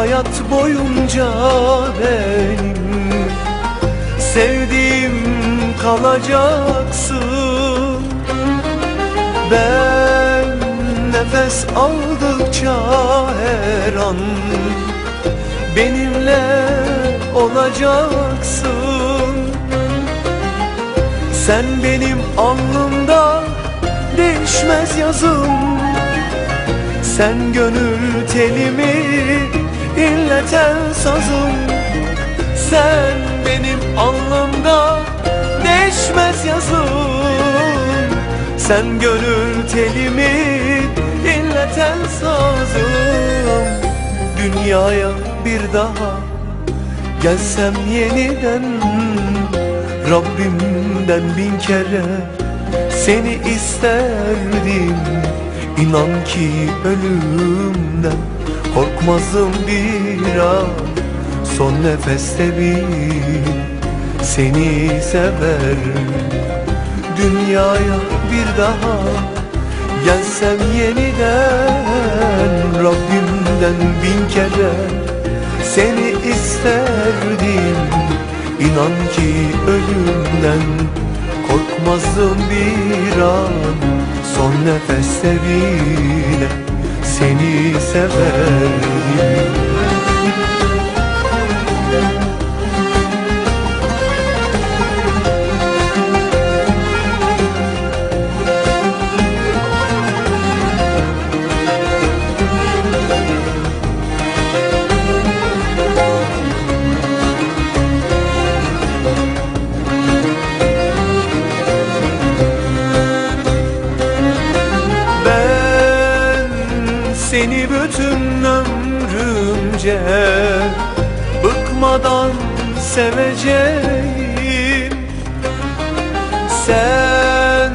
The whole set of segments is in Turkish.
hayat boyunca benim. Sevdiğim kalacaksın. Ben nefes aldıkça her an Benimle olacaksın. Sen benim alnımda değişmez yazım. Sen gönül telimi inleten sazım. Sen benim alnımda değişmez yazım. Sen gönül telimi inleten sazım. Dünyaya bir daha gelsem yeniden Rabbimden bin kere seni isterdim İnan ki ölümden korkmazdım bir an. Son nefeste bir seni sever. Dünyaya bir daha gelsem yeniden Rabbimden bin kere seni isterdim. İnan ki ölümden korkmazdım bir an Son nefeste bile seni severdim seni bütün ömrümce. Bıkmadan seveceğim. Sen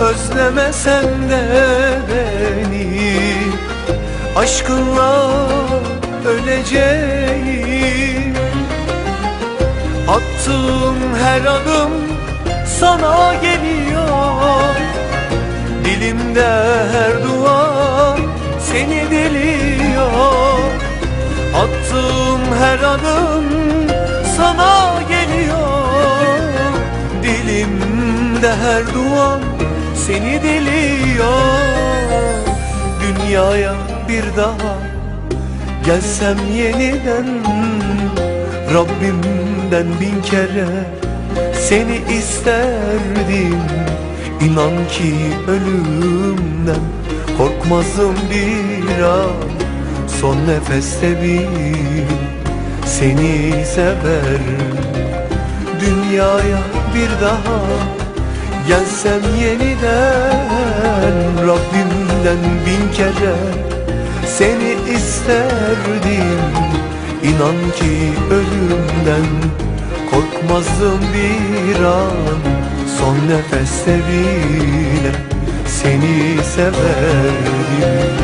özlemesen de beni. Aşkınla öleceğim. Attığım her adım sana geliyor her adım sana geliyor. Dilimde her dua seni diliyor Dünyaya bir daha gelsem yeniden Rabbimden bin kere seni isterdim. İnan ki ölümden korkmazdım bir an Son nefeste bir seni sever. Dünyaya bir daha gelsem yeniden Rabbimden bin kere seni isterdim. İnan ki ölümden korkmazdım bir an. Son nefeste bile seni severdim